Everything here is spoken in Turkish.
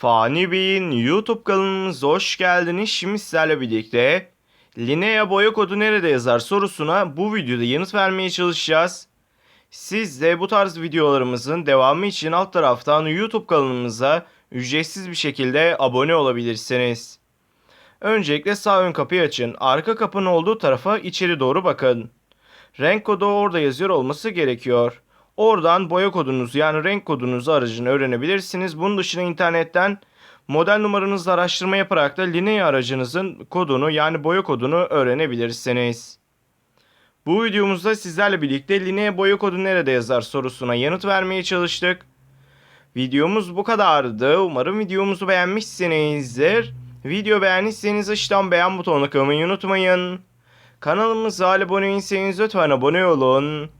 Fani Bey'in YouTube kanalımıza hoş geldiniz. Şimdi sizlerle birlikte Linea boya kodu nerede yazar sorusuna bu videoda yanıt vermeye çalışacağız. Siz de bu tarz videolarımızın devamı için alt taraftan YouTube kanalımıza ücretsiz bir şekilde abone olabilirsiniz. Öncelikle sağ ön kapıyı açın. Arka kapının olduğu tarafa içeri doğru bakın. Renk kodu orada yazıyor olması gerekiyor. Oradan boya kodunuzu yani renk kodunuzu aracını öğrenebilirsiniz. Bunun dışında internetten model numaranızla araştırma yaparak da Linea aracınızın kodunu yani boya kodunu öğrenebilirsiniz. Bu videomuzda sizlerle birlikte Linea boya kodu nerede yazar sorusuna yanıt vermeye çalıştık. Videomuz bu kadardı. Umarım videomuzu beğenmişsinizdir. Video beğendiyseniz aşağıdan beğen butonuna kılmayı unutmayın. Kanalımıza abone değilseniz lütfen abone olun.